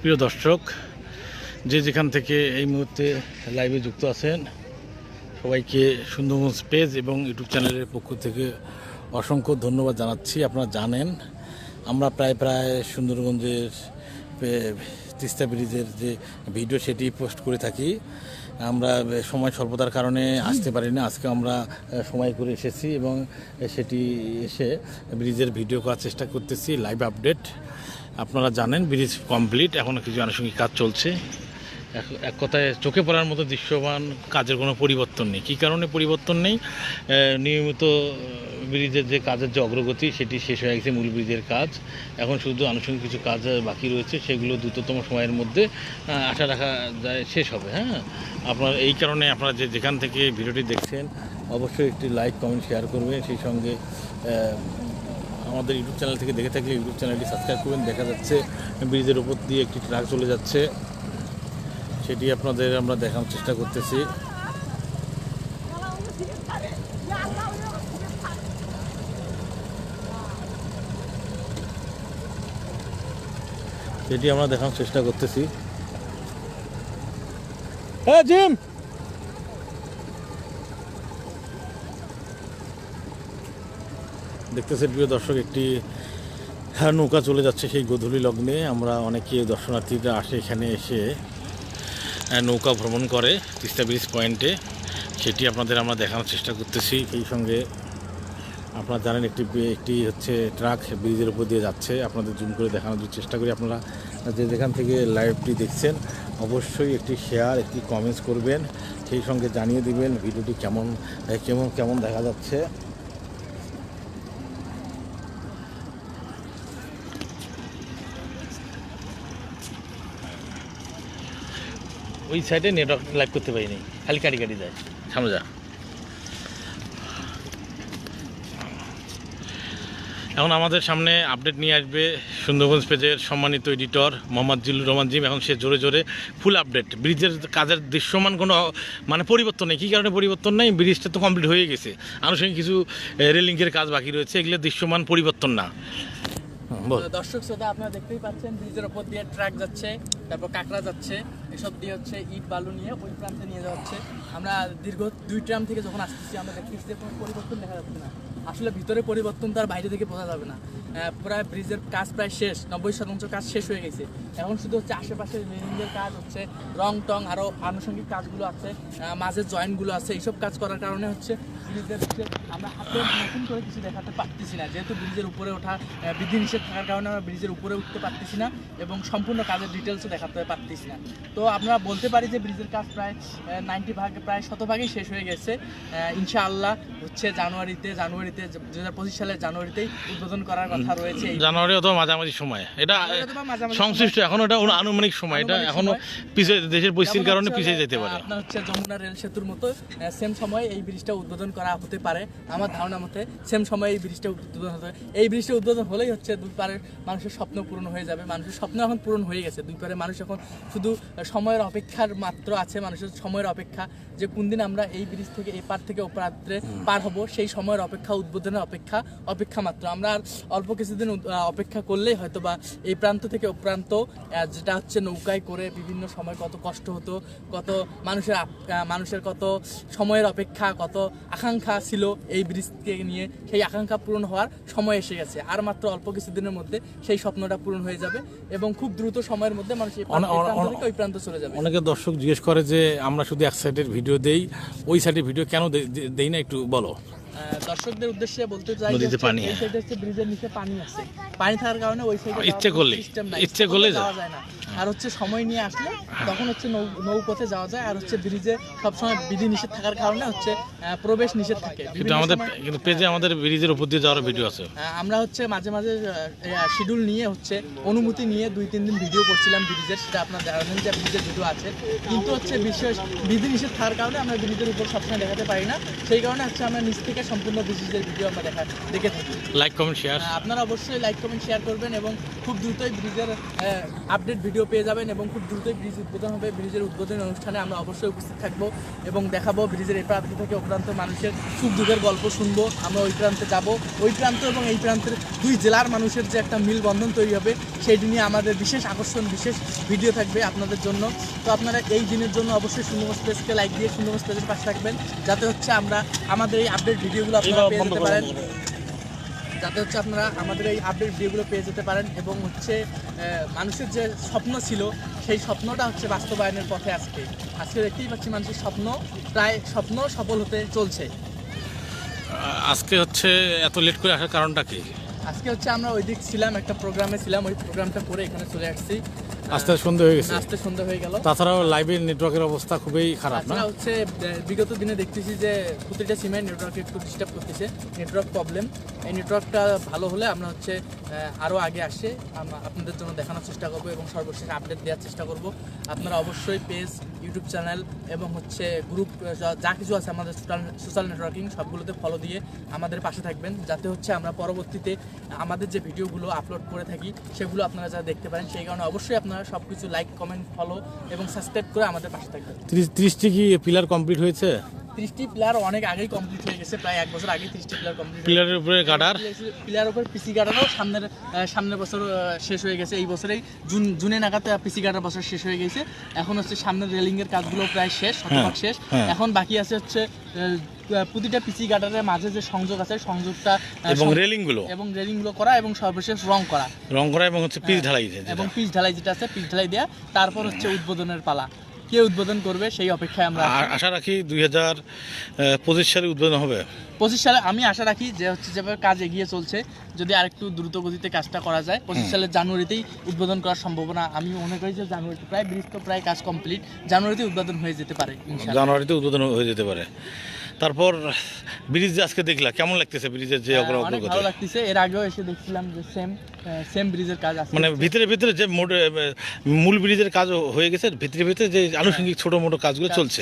প্রিয় দর্শক, যে যেখান থেকে এই মুহূর্তে লাইভে যুক্ত আছেন, সবাইকে সুন্দরবন স্পেস এবং ইউটিউব চ্যানেলের পক্ষ থেকে অসংখ্য ধন্যবাদ জানাচ্ছি। আপনারা জানেন, আমরা প্রায় প্রায় সুন্দরগঞ্জের তিস্তা ব্রিজের যে ভিডিও সেটি পোস্ট করে থাকি। আমরা সময় স্বল্পতার কারণে আসতে পারি না আজকে আমরা সময় করে এসেছি এবং সেটি এসে ব্রিজের ভিডিও করার চেষ্টা করতেছি লাইভ আপডেট আপনারা জানেন, ব্রিজ কমপ্লিট এখনও কিছু আনুষঙ্গিক কাজ চলছে। এক- কথায় চোখে পড়ার মতো দৃশ্যমান কাজের কোনো পরিবর্তন নেই। কী কারণে পরিবর্তন নেই? নিয়মিত ব্রিজের যে কাজের যে অগ্রগতি, সেটি শেষ হয়ে গেছে মূল ব্রিজের কাজ। এখন শুধু আনুষঙ্গিক কিছু কাজ বাকি রয়েছে, সেগুলো দ্রুততম সময়ের মধ্যে আশা রাখা যায় শেষ হবে হ্যাঁ? আপনার, এই কারণে আপনারা যে যেখান থেকে ভিডিওটি দেখছেন, অবশ্যই একটি লাইক, কমেন্ট, শেয়ার করবেন। সেই সঙ্গে আমাদের ইউটিউব চ্যানেল থেকে দেখে থাকলে ইউটিউব চ্যানেলটি সাবস্ক্রাইব করবেন। দেখা যাচ্ছে, ব্রিজের উপর দিয়ে একটি ট্রাক চলে যাচ্ছে। সেটি আপনাদের আমরা দেখানোর চেষ্টা করতেছি। সেটি আমরা দেখানোর চেষ্টা করতেছি। হ্যাঁ জিম! দেখতেছেন প্রিয় দর্শক একটি হ্যাঁ নৌকা চলে যাচ্ছে সেই গধূলি লগ্নে। আমরা অনেকে দর্শনার্থীরা আসে এখানে এসে। নৌকা ভ্রমণ করে তিস্তা ব্রিজ পয়েন্টে সেটি আপনাদের আমরা দেখানোর চেষ্টা করতেছি। সেই সঙ্গে আপনারা জানেন একটি একটি হচ্ছে ট্রাক ব্রিজের উপর দিয়ে যাচ্ছে। আপনাদের জুম করে দেখানোর চেষ্টা করি আপনারা। যে যেখান থেকে লাইভটি দেখছেন, অবশ্যই একটি শেয়ার একটি কমেন্টস করবেন। সেই সঙ্গে জানিয়ে দিবেন ভিডিওটি কেমন কেমন কেমন দেখা যাচ্ছে। ওই সাইডে নেটওয়ার্ক লাইভ করতে পারিনি। খালি কাটি কাটি যায়। সামনে যা। এখন আমাদের সামনে আপডেট নিয়ে আসবে সুন্দরবন পেজের সম্মানিত এডিটর মোহাম্মদ জিল্লুর রহমান জিম। এখন সে জোরে জোরে ফুল আপডেট ব্রিজের কাজের দৃশ্যমান কোনো মানে পরিবর্তন নেই। কী কারণে পরিবর্তন নেই? ব্রিজটা তো কমপ্লিট হয়ে গেছে। আনুষঙ্গিক কিছু রেলিংয়ের কাজ বাকি রয়েছে। এগুলো দৃশ্যমান পরিবর্তন না। দর্শক শ্রোতা, আপনারা দেখতেই পাচ্ছেন ব্রিজের ওপর দিয়ে ট্রাক যাচ্ছে, তারপর কাঁকড়া যাচ্ছে, এসব দিয়ে হচ্ছে ইট, বালু নিয়ে ওই প্রান্তে নিয়ে যাওয়া হচ্ছে। আমরা দীর্ঘ দুই ট্রাম থেকে যখন আসতেছি, আমরা দেখতেছি যে কোনো পরিবর্তন দেখা যাচ্ছে না। আসলে ভিতরে পরিবর্তন তার বাইরে থেকে বোঝা যাবে না। প্রায় ব্রিজের কাজ প্রায় শেষ, নব্বই শতাংশ কাজ শেষ হয়ে গেছে। এখন শুধু হচ্ছে আশেপাশে রেলিংয়ের কাজ হচ্ছে রং টং আরও আনুষঙ্গিক কাজগুলো আছে মাঝে জয়েন্টগুলো আছে, এইসব কাজ করার কারণে হচ্ছে ব্রিজের আমরা হাতে নতুন করে কিছু দেখাতে পারতেছি না। যেহেতু ব্রিজের উপরে ওঠা বিধিনিষেধ থাকার কারণে আমরা ব্রিজের উপরে উঠতে পারতেছি না এবং সম্পূর্ণ কাজের ডিটেলসও দেখাতে পারতেছি না। তো আমরা বলতে পারি যে ব্রিজের কাজ প্রায় নাইনটি ভাগ প্রায় শতভাগই শেষ হয়ে গেছে। ইনশাআল্লাহ হচ্ছে জানুয়ারিতে জানুয়ারিতে দু হাজার পঁচিশ সালের জানুয়ারিতেই উদ্বোধন করার কথা রয়েছে জানুয়ারি অথবা মাঝামাঝি সময়। এটা সংশ্লিষ্ট এখন এটা আনুমানিক সময়। এটা এখনও পিছিয়ে দেশের পরিস্থিতির কারণে পিছিয়ে যেতে পারে। আপনার হচ্ছে যমুনা রেল সেতুর মতো সেম সময়ে এই ব্রিজটা উদ্বোধন করা হতে পারে আমার ধারণা মতে সেম সময়ে এই ব্রিজটা উদ্বোধন হতে এই ব্রিজটা উদ্বোধন হলেই হচ্ছে দুই পারের মানুষের স্বপ্ন পূরণ হয়ে যাবে। মানুষের স্বপ্ন এখন পূরণ হয়ে গেছে। দুই পারে মানুষ এখন শুধু সময়ের অপেক্ষার মাত্র আছে। মানুষের সময়ের অপেক্ষা যে কোন দিন আমরা এই ব্রিজ থেকে এই পার থেকে ও পাত্রে পার হব সেই সময়ের অপেক্ষা উদ্বোধনের অপেক্ষা অপেক্ষা মাত্র। আমরা আর অল্প কিছুদিন অপেক্ষা করলেই হয়তো বা এই প্রান্ত থেকে ও প্রান্ত যেটা হচ্ছে নৌকায় করে বিভিন্ন সময় কত কষ্ট হতো কত মানুষের মানুষের কত সময়ের অপেক্ষা কত আকাঙ্ক্ষা ছিল এই ব্রিজকে নিয়ে সেই আকাঙ্ক্ষা পূরণ হওয়ার সময় এসে গেছে। আর মাত্র অল্প কিছুদিনের মধ্যে সেই স্বপ্নটা পূরণ হয়ে যাবে এবং খুব দ্রুত সময়ের মধ্যে মানুষ ওই প্রান্ত চলে যাবে। অনেকে দর্শক জিজ্ঞেস করে যে আমরা শুধু এক সাইডের ভিডিও দেই ওই সাইডের ভিডিও কেন দেই না একটু বলো? দর্শকদের উদ্দেশ্যে বলতে চাই নদীতে পানি। ব্রিজের নিচে পানি আছে পানি থাকার কারণে ওই সাইডে ইচ্ছে করলে ইচ্ছে করলে যাওয়া যায় না। আর হচ্ছে সময় নিয়ে আসলে তখন হচ্ছে নৌ নৌপথে যাওয়া যায়। আর হচ্ছে ব্রিজে সবসময় বিধি নিষেধ থাকার কারণে হচ্ছে প্রবেশ নিষেধ থাকে। কিন্তু আমাদের কিন্তু পেজে আমাদের ব্রিজের উপর দিয়ে যাওয়ার ভিডিও আছে। আমরা হচ্ছে মাঝে মাঝে শিডিউল নিয়ে হচ্ছে অনুমতি নিয়ে দুই তিন দিন ভিডিও করছিলাম ব্রিজের সেটা আপনার জানেন যে ব্রিজের ভিডিও আছে। কিন্তু হচ্ছে বিশেষ বিধি নিষেধ থাকার কারণে আমরা ব্রিজের উপর সবসময় দেখাতে পারি না। সেই কারণে হচ্ছে আমরা নিচ থেকে সম্পূর্ণ ব্রিজের ভিডিও আমরা দেখা দেখে থাকি। লাইক কমেন্ট শেয়ার আপনারা অবশ্যই লাইক কমেন্ট শেয়ার করবেন এবং খুব দ্রুতই ব্রিজের আপডেট ভিডিও পেয়ে যাবেন এবং খুব দ্রুতই ব্রিজ উদ্বোধন হবে। ব্রিজের উদ্বোধনী অনুষ্ঠানে আমরা অবশ্যই উপস্থিত থাকব এবং দেখাবো ব্রিজের এই প্রান্ত থেকে ও প্রান্ত মানুষের সুখ দুঃখের গল্প শুনব। আমরা ওই প্রান্তে যাব। ওই প্রান্ত এবং এই প্রান্তের দুই জেলার মানুষের যে একটা মিলবন্ধন তৈরি হবে সেই নিয়ে আমাদের বিশেষ আকর্ষণ বিশেষ ভিডিও থাকবে আপনাদের জন্য। তো আপনারা এই দিনের জন্য অবশ্যই সুন্দর স্পেসকে লাইক দিয়ে সুন্দর স্পেসের পাশে থাকবেন। যাতে হচ্ছে আমরা আমাদের এই আপডেট ভিডিওগুলো আপনারা পেয়ে যেতে পারেন। যাতে হচ্ছে আপনারা আমাদের এই আপডেট ভিডিওগুলো পেয়ে যেতে পারেন এবং হচ্ছে মানুষের যে স্বপ্ন ছিল সেই স্বপ্নটা হচ্ছে বাস্তবায়নের পথে আজকে। আজকে দেখতেই পাচ্ছি মানুষের স্বপ্ন প্রায় স্বপ্ন সফল হতে চলছে। আজকে হচ্ছে এত লেট করে আসার কারণটা কি? আজকে হচ্ছে আমরা ওই দিক ছিলাম একটা প্রোগ্রামে ছিলাম ওই প্রোগ্রামটা করে এখানে চলে আসছি। আস্তে সন্ধ্যা সন্ধে হয়ে গেছে। আস্তে সন্ধ্যা হয়ে গেল। তাছাড়াও লাইভের নেটওয়ার্কের অবস্থা খুবই খারাপ না? হচ্ছে বিগত দিনে দেখতেছি যে প্রতিটা সিমের নেটওয়ার্ক একটু ডিস্টার্ব করতেছে। নেটওয়ার্ক প্রবলেম এই নেটওয়ার্কটা ভালো হলে আমরা হচ্ছে আরও আরও আগে আসে। আপনাদের জন্য দেখানোর চেষ্টা করব এবং সর্বশেষ আপডেট দেওয়ার চেষ্টা করব। আপনারা অবশ্যই পেজ, ইউটিউব চ্যানেল এবং হচ্ছে গ্রুপ, যা কিছু আছে আমাদের সোশ্যাল নেটওয়ার্কিং, সবগুলোতে ফলো দিয়ে আমাদের পাশে থাকবেন। যাতে হচ্ছে আমরা পরবর্তীতে আমাদের যে ভিডিওগুলো আপলোড করে থাকি, সেগুলো আপনারা যা দেখতে পারেন, সেই কারণে অবশ্যই আপনারা সব কিছু লাইক কমেন্ট ফলো এবং সাবস্ক্রাইব করে আমাদের পাশে থাকবেন। ত্রিশটি কি পিলার কমপ্লিট হয়েছে? ত্রিশটি প্লেয়ার অনেক আগেই কমপ্লিট হয়ে গেছে প্রায় এক বছর আগে ত্রিশটি কমপ্লিট পিলারের উপরে পিসি সামনের সামনের বছর শেষ হয়ে গেছে। এই বছরেই জুন জুনে নাগাদ পিসি বছর শেষ হয়ে গেছে। এখন হচ্ছে সামনের রেলিং এর কাজগুলো প্রায় শেষ শতভাগ শেষ। হ্যাঁ। এখন বাকি আছে হচ্ছে প্রতিটা পিসি গার্ডারের মাঝে যে সংযোগ আছে সংযোগটা এবং রেলিংগুলো এবং রেলিংগুলো করা এবং সর্বশেষ রং করা। রং করা এবং হচ্ছে পিচ ঢালাই যেটা। এবং পিচ ঢালাই যেটা আছে পিচ ঢালাই দেওয়া তারপর হচ্ছে উদ্বোধনের পালা। কে উদ্বোধন করবে সেই অপেক্ষায় আমরা আশা রাখি দুই হাজার পঁচিশ সালে উদ্বোধন হবে। পঁচিশ সালে আমি আশা রাখি যে হচ্ছে যেভাবে কাজ এগিয়ে চলছে যদি আরেকটু দ্রুত গতিতে কাজটা করা যায় পঁচিশ সালের জানুয়ারিতেই উদ্বোধন করার সম্ভাবনা আমি মনে করি যে জানুয়ারিতে প্রায় ব্রিজ তো প্রায় কাজ কমপ্লিট জানুয়ারিতে উদ্বোধন হয়ে যেতে পারে জানুয়ারিতে উদ্বোধন হয়ে যেতে পারে। তারপর ব্রিজ আজকে দেখলা কেমন লাগতেছে ব্রিজের যে হ্যাঁ, অগ্রগতি? ভালো লাগতেছে। এর আগেও এসে দেখছিলাম যে সেম সেম ব্রিজের কাজ আছে মানে ভিতরে ভিতরে যে মূল ব্রিজের কাজ হয়ে গেছে ভিতরে ভিতরে যে আনুষঙ্গিক ছোট মোটো কাজগুলো কাজ চলছে।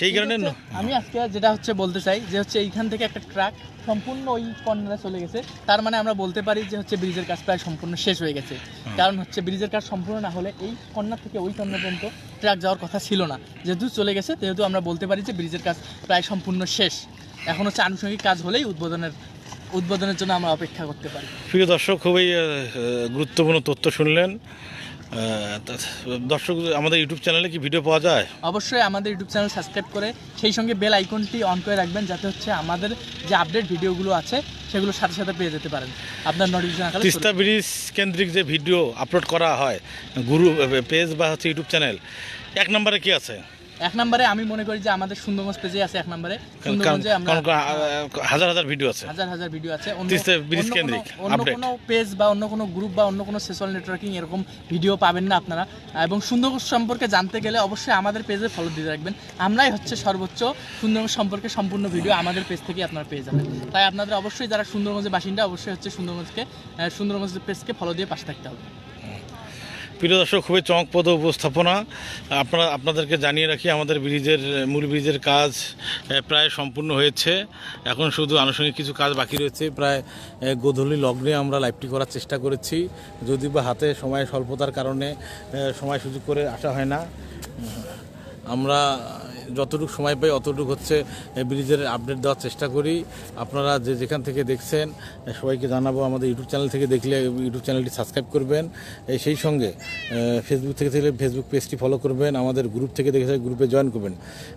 সেই কারণে আমি আজকে যেটা হচ্ছে বলতে চাই যে হচ্ছে এইখান থেকে একটা ট্রাক সম্পূর্ণ ওই কর্নারে চলে গেছে। তার মানে আমরা বলতে পারি যে হচ্ছে ব্রিজের কাজ প্রায় সম্পূর্ণ শেষ হয়ে গেছে। কারণ হচ্ছে ব্রিজের কাজ সম্পূর্ণ না হলে এই কর্নার থেকে ওই কর্নার পর্যন্ত ট্রাক যাওয়ার কথা ছিল না। যেহেতু চলে গেছে যেহেতু আমরা বলতে পারি যে ব্রিজের কাজ প্রায় সম্পূর্ণ শেষ। এখন হচ্ছে আনুষঙ্গিক কাজ হলেই উদ্বোধনের উদ্বোধনের জন্য আমরা অপেক্ষা করতে পারি। প্রিয় দর্শক, খুবই গুরুত্বপূর্ণ তথ্য শুনলেন। দর্শক আমাদের ইউটিউব চ্যানেলে কি ভিডিও পাওয়া যায়? অবশ্যই আমাদের ইউটিউব চ্যানেল সাবস্ক্রাইব করে সেই সঙ্গে বেল আইকনটি অন করে রাখবেন যাতে হচ্ছে আমাদের যে আপডেট ভিডিওগুলো আছে সেগুলো সাথে সাথে পেয়ে যেতে পারেন। আপনার নোটিফিকেশন তিস্তা ব্রিজ কেন্দ্রিক যে ভিডিও আপলোড করা হয় গুরু পেজ বা হচ্ছে ইউটিউব চ্যানেল এক নম্বরে কি আছে? এক নম্বরে আমি মনে করি যে আমাদের সুন্দরগঞ্জ পেজে আছে এক নম্বরে। সুন্দরগঞ্জে আমরা হাজার হাজার ভিডিও আছে। হাজার হাজার ভিডিও আছে। অন্য কেন্দ্রিক অন্য কোনো পেজ বা অন্য কোনো গ্রুপ বা অন্য কোনো সোশ্যাল নেটওয়ার্কিং এরকম ভিডিও পাবেন না আপনারা। এবং সুন্দরগঞ্জ সম্পর্কে জানতে গেলে অবশ্যই আমাদের পেজে ফলো দিতে রাখবেন। আমরাই হচ্ছে সর্বোচ্চ সুন্দরগঞ্জ সম্পর্কে সম্পূর্ণ ভিডিও আমাদের পেজ থেকে আপনারা পেয়ে যাবেন। তাই আপনাদের অবশ্যই যারা সুন্দরগঞ্জের বাসিন্দা অবশ্যই হচ্ছে সুন্দরগঞ্জকে সুন্দরগঞ্জের পেজকে ফলো দিয়ে পাশে থাকতে হবে। প্রিয় দর্শক, খুবই চমকপ্রদ উপস্থাপনা। আপনারা, আপনাদেরকে জানিয়ে রাখি, আমাদের ব্রিজের, মূল ব্রিজের কাজ প্রায় সম্পূর্ণ হয়েছে। এখন শুধু আনুষঙ্গিক কিছু কাজ বাকি রয়েছে। প্রায় গোধূলি লগ্নে আমরা লাইভটি করার চেষ্টা করেছি। যদি বা হাতে সময় স্বল্পতার কারণে সময় সুযোগ করে আসা হয় না। আমরা যতটুকু সময় পাই অতটুকু হচ্ছে ব্রিজের আপডেট দেওয়ার চেষ্টা করি। আপনারা যে যেখান থেকে দেখছেন সবাইকে জানাব আমাদের ইউটিউব চ্যানেল থেকে দেখলে ইউটিউব চ্যানেলটি সাবস্ক্রাইব করবেন। সেই সঙ্গে ফেসবুক থেকে দেখলে ফেসবুক পেজটি ফলো করবেন আমাদের গ্রুপ থেকে দেখে গ্রুপে জয়েন করবেন।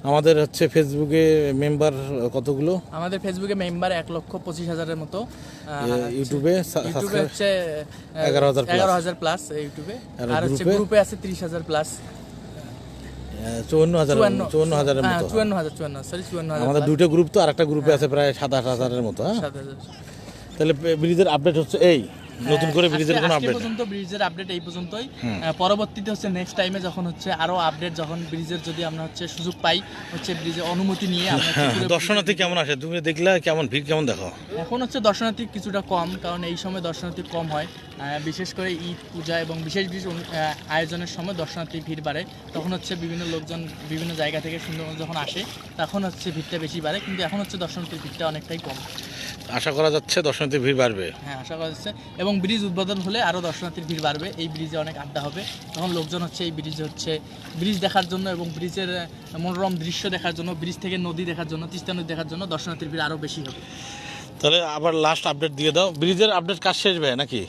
আমাদের হচ্ছে ফেসবুকে মেম্বার কতগুলো? আমাদের ফেসবুকে মেম্বার এক লক্ষ পঁচিশ হাজারের মতো। ইউটিউবে ইউটিউবে হচ্ছে এগারো হাজার। এগারো হাজার প্লাস ইউটিউবে আর হচ্ছে? গ্রুপে আছে ত্রিশ হাজার প্লাস চুয়ান্ন হাজার চুয়ান্ন। চুয়ান্ন হাজারের মতো চুয়ান্ন হাজার চুয়ান্ন সরি চুয়ান্ন হাজার আমাদের দুটো গ্রুপ তো আর একটা গ্রুপে আছে প্রায় সাত আট হাজারের মতো হ্যাঁ। তাহলে ব্রিজের আপডেট হচ্ছে এই। নতুন করে ব্রিজের কোনো আপডেট পর্যন্ত ব্রিজের আপডেট এই পর্যন্তই। পরবর্তীতে হচ্ছে নেক্সট টাইমে যখন হচ্ছে আরও আপডেট যখন ব্রিজের যদি আমরা হচ্ছে সুযোগ পাই হচ্ছে ব্রিজের অনুমতি নিয়ে আমরা হ্যাঁ দর্শনার্থী কেমন আসে? তুমি দেখলে কেমন ভিড় কেমন দেখো? এখন হচ্ছে দর্শনার্থী কিছুটা কম কারণ এই সময় দর্শনার্থী কম হয়। বিশেষ করে ঈদ পূজা এবং বিশেষ বিশেষ আহ, আয়োজনের সময় দর্শনার্থী ভিড় বাড়ে। তখন হচ্ছে বিভিন্ন লোকজন বিভিন্ন জায়গা থেকে সুন্দরবন যখন আসে তখন হচ্ছে ভিড়টা বেশি বাড়ে। কিন্তু এখন হচ্ছে দর্শনার্থীর ভিড়টা অনেকটাই কম। আশা করা যাচ্ছে দর্শনার্থীর ভিড় বাড়বে? হ্যাঁ আশা করা যাচ্ছে। এবং ব্রিজ উদ্বোধন হলে আরও দর্শনার্থীর ভিড় বাড়বে। এই ব্রিজে অনেক আড্ডা হবে। তখন লোকজন হচ্ছে এই ব্রিজে হচ্ছে ব্রিজ দেখার জন্য এবং ব্রিজের মনোরম দৃশ্য দেখার জন্য ব্রিজ থেকে নদী দেখার জন্য তিস্তা নদী দেখার জন্য দর্শনার্থীর ভিড় আরও বেশি হবে। তাহলে আবার লাস্ট আপডেট দিয়ে দাও। ব্রিজের আপডেট কাজ শেষ ভাই নাকি?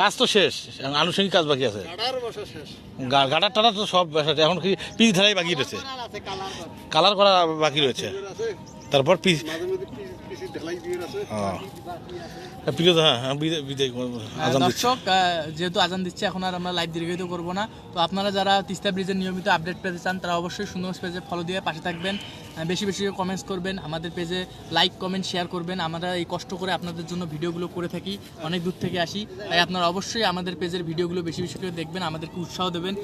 কাজ তো শেষ। এখন আনুষঙ্গিক কাজ বাকি আছে। গাডার টাটা তো সব। এখন কি পিচ ধারাই বাকি রয়েছে? কালার করা। বাকি রয়েছে। তারপর পিচ প্রিয় হ্যাঁ হ্যাঁ বিদায় দর্শক যেহেতু আজান দিচ্ছে এখন আর আমরা লাইভ দীর্ঘিত করব না। তো আপনারা যারা তিস্তা ব্রিজের নিয়মিত আপডেট পেতে চান তারা অবশ্যই সুন্দর পেজে ফলো দিয়ে পাশে থাকবেন। বেশি বেশি কমেন্টস করবেন আমাদের পেজে লাইক কমেন্ট শেয়ার করবেন। আমরা এই কষ্ট করে আপনাদের জন্য ভিডিওগুলো করে থাকি অনেক দূর থেকে আসি। তাই আপনারা অবশ্যই আমাদের পেজের ভিডিওগুলো বেশি বেশি করে দেখবেন আমাদেরকে উৎসাহ দেবেন।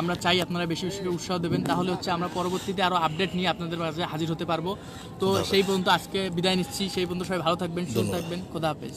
আমরা চাই আপনারা বেশি বেশি করে উৎসাহ দেবেন। তাহলে হচ্ছে আমরা পরবর্তীতে আরও আপডেট নিয়ে আপনাদের মাঝে হাজির হতে পারব। তো সেই পর্যন্ত আজকে বিদায় নিচ্ছি। সেই পর্যন্ত সবাই ভালো থাকবেন সুস্থ থাকবেন। খোদা হাফেজ।